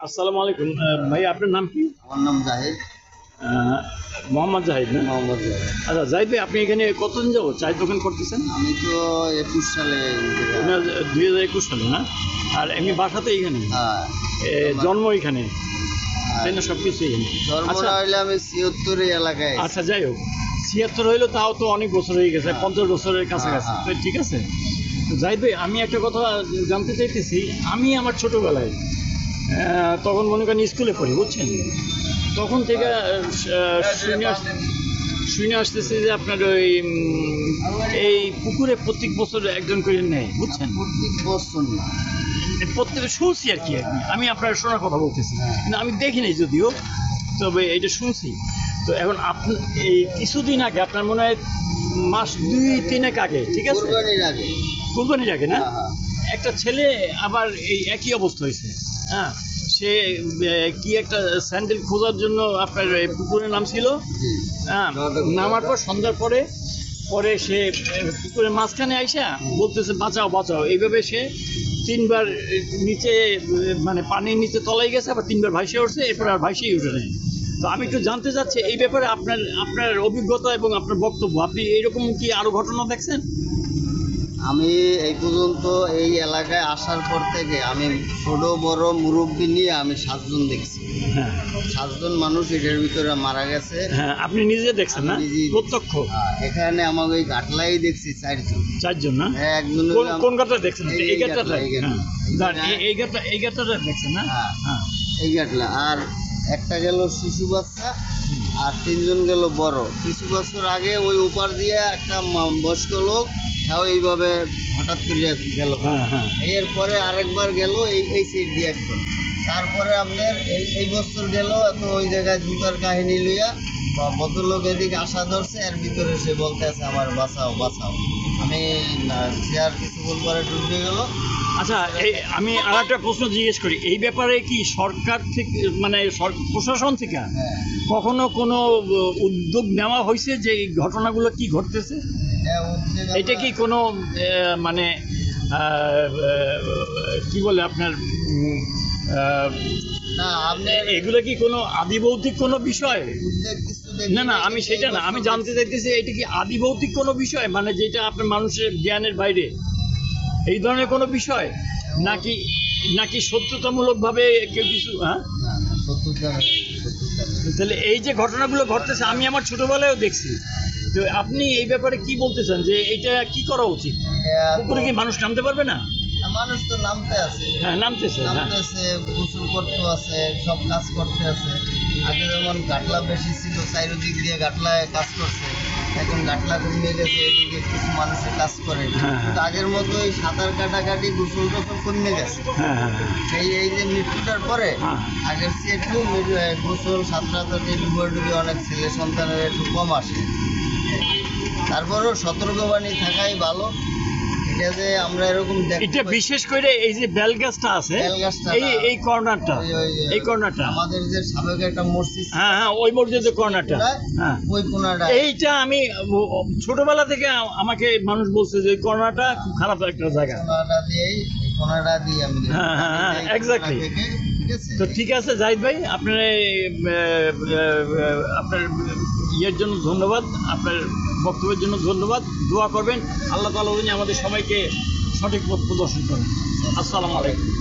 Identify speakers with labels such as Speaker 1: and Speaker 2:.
Speaker 1: আসসালামু আলাইকুম। ভাই আপনার নাম কি?
Speaker 2: আমার নাম জাহিদ।
Speaker 1: মোহাম্মদ জাহিদ না?
Speaker 2: মোহাম্মদ জাহিদ।
Speaker 1: আচ্ছা জাহিদ ভাই আপনি এখানে কতদিন যাব চায়ের দোকান করতেছেন?
Speaker 2: আমি তো একুশ সালে
Speaker 1: দুই হাজার একুশ সালে না? আর এমনি বাসাতে এখানে
Speaker 2: হ্যাঁ।
Speaker 1: জন্ম এখানে তাই না সব কিছু এখানে আচ্ছা।
Speaker 2: হইলে আমি ছিয়ত্তর এলাকায়।
Speaker 1: আচ্ছা যাই হোক। ছিয়াত্তর হইল তাও তো অনেক বছর হয়ে গেছে
Speaker 2: হ্যাঁ।
Speaker 1: পঞ্চাশ বছরের কাছাকাছি।
Speaker 2: হ্যাঁ,
Speaker 1: তো ঠিক আছে? জাহিদ ভাই আমি একটা কথা জানতে চাইতেছি। আমি আমার ছোটোবেলায় তখন মনে করেন স্কুলে পড়ি বুঝছেন? তখন থেকে শুনে শুনে আসতেছে যে আপনার ওই এই পুকুরে প্রত্যেক বছর একজন করে নেয় বুঝছেন?
Speaker 2: প্রত্যেক বছর না।
Speaker 1: প্রত্যেকে শুনছি আর কি। আমি আপনার শোনার কথা বলতেছি
Speaker 2: হ্যাঁ।
Speaker 1: কিন্তু আমি দেখিনি যদিও তবে এটা শুনছি। তো এখন আপনি এই কিছুদিন আগে আপনার মনে হয় মাস দুই তিনেক আগে ঠিক আছে?
Speaker 2: কোরবানির আগে।
Speaker 1: কুরবানির আগে না?
Speaker 2: হ্যাঁ, হ্যাঁ।
Speaker 1: একটা ছেলে আবার এই একই অবস্থা হয়েছে। হ্যাঁ সে কি একটা স্যান্ডেল খোঁজার জন্য আপনার পুকুরে নামছিল। হ্যাঁ নামার পর সন্ধ্যার পরে পরে সে পুকুরের মাঝখানে আইসা বলতেছে বাঁচাও বাঁচাও। এইভাবে সে তিনবার নিচে মানে পানির নিচে তলাই গেছে আবার তিনবার ভাইসে উঠছে এরপর আর ভাইসেই উঠে নেই। তো আমি একটু জানতে চাচ্ছি এই ব্যাপারে আপনার আপনার অভিজ্ঞতা এবং আপনার বক্তব্য আপনি এইরকম কি আরও ঘটনা দেখছেন?
Speaker 2: আমি এই পর্যন্ত এই এলাকায় আসার পর থেকে আমি ছোট বড় মুরব্বী নিয়ে আমি সাতজন দেখছি।
Speaker 1: হ্যাঁ।
Speaker 2: সাতজন মানুষ এটার ভিতরে মারা গেছে।
Speaker 1: হ্যাঁ আপনি নিজে দেখছেন না? প্রত্যক্ষ?
Speaker 2: এখানে আমাকে ওই ঘাটলাই দেখছি চারজন।
Speaker 1: চারজন না?
Speaker 2: একজন
Speaker 1: কোন গাছটা দেখছেন
Speaker 2: এই-
Speaker 1: এই
Speaker 2: এই এই।
Speaker 1: হ্যাঁ দেখছেন না?
Speaker 2: হ্যাঁ।
Speaker 1: হ্যাঁ।
Speaker 2: এই ঘাটলা। আর একটা গেল শিশু বাচ্চা আর তিনজন গেল বড়। কিছু বছর আগে ওই উপার দিয়ে একটা বয়স্ক লোক তাও এইভাবে হঠাৎ করে গেল।
Speaker 1: হ্যাঁ হ্যাঁ।
Speaker 2: এরপরে আরেকবার গেল এই এই সাইড দিয়ে একজন তারপরে আপনার এই এই বছর গেল তো ওই জায়গায় জুতার কাহিনী লইয়া বা ভদ্রলোক এদিকে আশা ধরছে এর ভিতরে সে বলতে আছে আমার বাঁচাও বাঁচাও। আমি চেয়ার কিছু বল পরে ডুবে গেল।
Speaker 1: আচ্ছা এই আমি আর একটা প্রশ্ন জিজ্ঞেস করি। এই ব্যাপারে কি সরকার থেকে মানে প্রশাসন থেকে
Speaker 2: হ্যাঁ।
Speaker 1: কখনো কোনো উদ্যোগ নেওয়া হয়েছে যে এই ঘটনাগুলো কি ঘটতেছে?
Speaker 2: এটা
Speaker 1: কি কোনো মানে কি বলে আপনার এগুলো কি কোনো আদিভৌতিক কোনো বিষয়? না না আমি সেটা না আমি জানতে চাইতেছি এটা কি আদিভৌতিক কোনো বিষয়? মানে যেটা আপনার মানুষের জ্ঞানের বাইরে? এই ধরনের কোনো বিষয়? নাকি নাকি সত্যতামূলকভাবে কেউ কিছু হ্যাঁ। তাহলে এই যে ঘটনাগুলো ঘটতেছে আমি আমার ছোটবেলায়ও দেখছি। তো আপনি এই ব্যাপারে কি বলতে চান যে এটা কি করা উচিত? পুকুরে কি মানুষ নামতে পারবে না?
Speaker 2: মানুষ তো নামতে আছে।
Speaker 1: হ্যাঁ নামতেছে হ্যাঁ।
Speaker 2: নামতেছে গোসল করতে আছে সব কাজ করতে আছে। আগে যেমন গাটলা বেশি ছিল চারিদিক দিয়ে গাটলায় কাজ করছে। এখন গাটলা কমে গেছে এদিকে কিছু মানুষের কাজ করে।
Speaker 1: হ্যাঁ, হ্যাঁ।
Speaker 2: আগের মতো এই সাঁতার কাটাকাটি গোসল টোসল কমে গেছে।
Speaker 1: হ্যাঁ
Speaker 2: এই যে মৃত্যুটার পরে। আগের চেয়ে একটু গোসল ডুবে ডুবে অনেক ছেলে সন্তানের একটু কম আসে। তারপরেও সতর্কবাণী থাকাই ভালো। এটা যে আমরা এরকম
Speaker 1: এটা বিশেষ করে এই যে বেল গাছটা আছে এই এই কর্নারটা এই কর্নারটা।
Speaker 2: আমাদের যে সাবেক একটা মসজিদ
Speaker 1: হ্যাঁ হ্যাঁ ওই মসজিদের কর্নারটা। হ্যাঁ।
Speaker 2: ওই কোনাটা
Speaker 1: এইটা আমি ছোটবেলা থেকে আমাকে মানুষ বলছে যে কর্নারটা খুব খারাপ একটা জায়গা।
Speaker 2: কোনাটা কোনাটা দিয়ে আমি
Speaker 1: হ্যাঁ, হ্যাঁ,
Speaker 2: আছে?
Speaker 1: তো ঠিক আছে জাহিদ ভাই আপনার আপনার ইয়ের জন্য ধন্যবাদ, আপনার বক্তব্যের জন্য ধন্যবাদ, দোয়া করবেন। আল্লাহ তালা আমাদের সবাইকে সঠিক পথ প্রদর্শন করেন। আসসালামু আলাইকুম।